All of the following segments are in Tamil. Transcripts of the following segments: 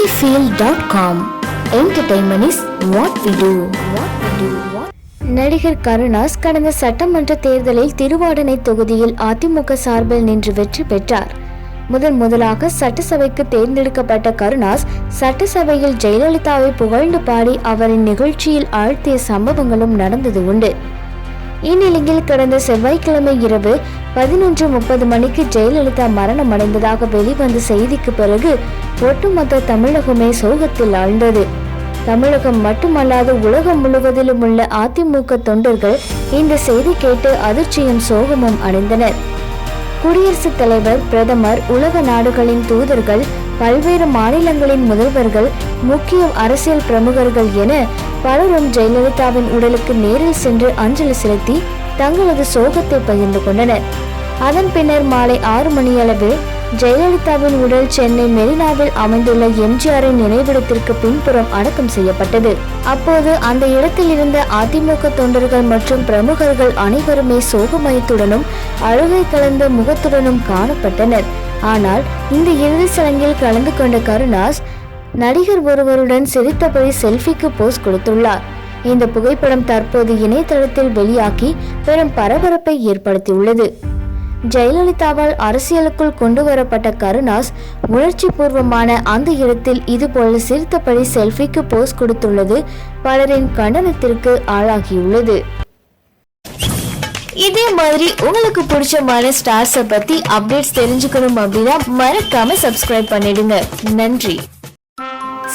cinefield.com entertainment is what we do what we do. நடிகர் கருணாஸ் கடந்த சட்டமன்ற தேர்தலில் திருவாடனை தொகுதியில் அதிமுக சார்பில் நின்று வெற்றி பெற்றார். முதன் முதலாக சட்டசபைக்கு தேர்ந்தெடுக்கப்பட்ட கருணாஸ் சட்டசபையில் ஜெயலலிதாவை புகழ்ந்து பாடி அவரின் நிகழ்ச்சியில் ஆழ்த்திய சம்பவங்களும் நடந்தது உண்டு. இந்நிலையில் கடந்த செவ்வாய்க்கிழமை இரவு பதினொன்று முப்பது மணிக்கு ஜெயலலிதா மரணம் அடைந்ததாக வெளிவந்த செய்திக்கு பிறகு ஒட்டுமொத்த தமிழகமே சோகத்தில் ஆழ்ந்தது. தமிழகம் மட்டுமல்லாது உலகம் முழுவதிலும் உள்ள அதிமுக தொண்டர்கள் இந்த செய்தி கேட்டு அதிர்ச்சியும் சோகமும் அடைந்தனர். குடியரசுத் தலைவர் பிரதமர் உலக நாடுகளின் தூதர்கள் பல்வேறு மாநிலங்களின் முதல்வர்கள் முக்கிய அரசியல் பிரமுகர்கள் என பலரும் ஜெயலலிதாவின் உடலுக்கு நேரில் சென்று அஞ்சலி செலுத்தி தங்களது சோகத்தை பகிர்ந்து கொண்டனர். அதன் பின்னர் மாலை ஆறு மணியளவில் ஜெயலலிதாவின் உடல் சென்னை மெரினாவில் அமைந்துள்ள எம்ஜிஆரின் நினைவிடத்திற்கு பின்புறம் அடக்கம் செய்யப்பட்டது. அப்போது அந்த இடத்தில் இருந்த அதிமுக தொண்டர்கள் மற்றும் பிரமுகர்கள் அனைவருமே சோகமயத்துடனும் அழுகை கலந்த முகத்துடனும் காணப்பட்டனர். ஆனால் இந்த இறுதி சடங்கில் கலந்து கொண்ட கருணாஸ் நடிகர் ஒருவருடன் சிரித்தபடி செல்ஃபிக்கு போஸ் கொடுத்துள்ளார். இந்த புகைப்படம் தற்போது இணையதளத்தில் வெளியாகி பெரும் பரபரப்பை ஏற்படுத்தியுள்ளது. ஜெயலலிதாவால் அரசியலுக்குள் கொண்டு வரப்பட்ட கருணாஸ் உணர்ச்சி பூர்வமான அந்த இடத்தில் இதுபோல சிரித்தபடி செல்ஃபிக்கு போஸ் கொடுத்துள்ளது பலரின் கண்டனத்திற்கு ஆளாகியுள்ளது. இதே மாதிரி உங்களுக்கு பிடிச்சமான ஸ்டார்ஸை பத்தி அப்டேட்ஸ் தெரிஞ்சுக்கணும் அப்படின்னா மறக்காம சப்ஸ்கிரைப் பண்ணிடுங்க. நன்றி.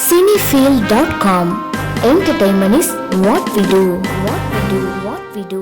Cinefeel dot com entertainment is what we do what we do what we do